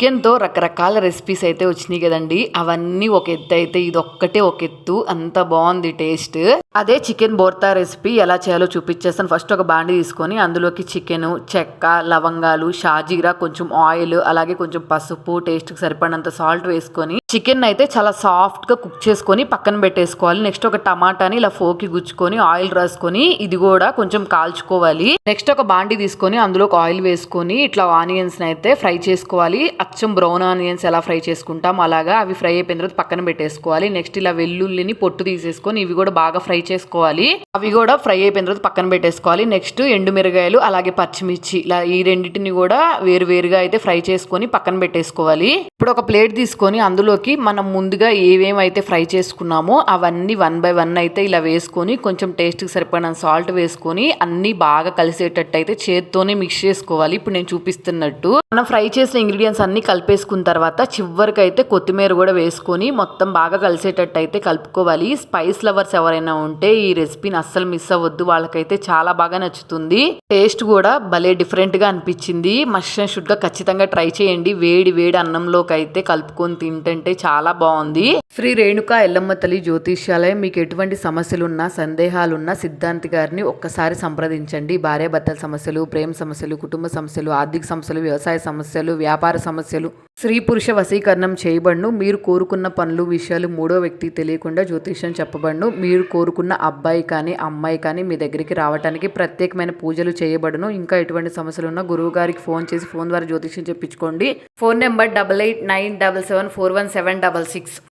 చికెన్తో రకరకాల రెసిపీస్ అయితే వచ్చినాయి కదండి. అవన్నీ ఒక ఎత్తు అయితే ఇది ఒక్కటే ఒక ఎత్తు. అంత బాగుంది టేస్ట్. అదే చికెన్ బోర్తా రెసిపీ ఎలా చేయాలో చూపించేస్తాను. ఫస్ట్ ఒక బాండి తీసుకొని అందులోకి చికెన్ చెక్క లవంగాలు షాజీరా కొంచెం ఆయిల్ అలాగే కొంచెం పసుపు టేస్ట్కి సరిపడినంత సాల్ట్ వేసుకొని చికెన్ అయితే చాలా సాఫ్ట్గా కుక్ చేసుకొని పక్కన పెట్టేసుకోవాలి. నెక్స్ట్ ఒక టమాటాని ఇలా ఫోకి గుచ్చుకొని ఆయిల్ రాసుకొని ఇది కూడా కొంచెం కాల్చుకోవాలి. నెక్స్ట్ ఒక బాండి తీసుకొని అందులోకి ఆయిల్ వేసుకొని ఇట్లా ఆనియన్స్ అయితే ఫ్రై చేసుకోవాలి. అచ్చం బ్రౌన్ ఆనియన్స్ ఎలా ఫ్రై చేసుకుంటాం అలాగా అవి ఫ్రై అయిపోయిన తర్వాత పక్కన పెట్టేసుకోవాలి. నెక్స్ట్ ఇలా వెల్లుల్లిని పొట్టు తీసేసుకొని ఇవి కూడా బాగా ఫ్రై ఫ్రై చేసుకోవాలి. అవి కూడా ఫ్రై అయిపోయిన తర్వాత పక్కన పెట్టేసుకోవాలి. నెక్స్ట్ ఎండుమిరగాయలు అలాగే పచ్చిమిర్చి ఇలా ఈ రెండింటిని కూడా వేరు వేరుగా అయితే ఫ్రై చేసుకొని పక్కన పెట్టేసుకోవాలి. ఇప్పుడు ఒక ప్లేట్ తీసుకొని అందులోకి మనం ముందుగా ఏవేమైతే ఫ్రై చేసుకున్నామో అవన్నీ వన్ బై వన్ అయితే ఇలా వేసుకొని కొంచెం టేస్ట్కి సరిపడిన సాల్ట్ వేసుకొని అన్నీ బాగా కలిసేటట్టు అయితే చేత్తోనే మిక్స్ చేసుకోవాలి. ఇప్పుడు నేను చూపిస్తున్నట్టు మనం ఫ్రై చేసిన ఇంగ్రీడియంట్స్ అన్ని కలిపేసుకున్న తర్వాత చివరికి అయితే కొత్తిమీర కూడా వేసుకొని మొత్తం బాగా కలిసేటట్టు అయితే కలుపుకోవాలి. స్పైస్ లవర్స్ ఎవరైనా ఉంటే ఈ రెసిపీని అస్సలు మిస్ అవ్వద్దు. వాళ్ళకైతే చాలా బాగా నచ్చుతుంది. టేస్ట్ కూడా భలే డిఫరెంట్గా అనిపించింది. మస్ట్ అండ్ షుడ్ ఖచ్చితంగా ట్రై చేయండి. వేడి వేడి అన్నంలోకి అయితే కలుపుకొని తింటంటే చాలా బాగుంది. శ్రీ రేణుక ఎల్లమ్మ తల్లి జ్యోతిష్యాలయం మీకు ఎటువంటి సమస్యలున్నా సందేహాలున్నా సిద్ధాంతి గారిని ఒక్కసారి సంప్రదించండి. భార్యాభర్తల సమస్యలు ప్రేమ సమస్యలు కుటుంబ సమస్యలు ఆర్థిక సమస్యలు వ్యవసాయ సమస్యలు వ్యాపార సమస్యలు స్త్రీ పురుష వశీకరణం చేయబడును. మీరు కోరుకున్న పనులు విషయాలు మూడో వ్యక్తి తెలియకుండా జ్యోతిష్యం చెప్పబడును. మీరు కోరుకున్న అబ్బాయి కానీ అమ్మాయి కానీ మీ దగ్గరికి రావడానికి ప్రత్యేకమైన పూజలు చేయబడును. ఇంకా ఎటువంటి సమస్యలు ఉన్నా గురువు గారికి ఫోన్ చేసి ఫోన్ ద్వారా జ్యోతిష్యం చెప్పించుకోండి. Phone number double eight nine double seven four one seven double six.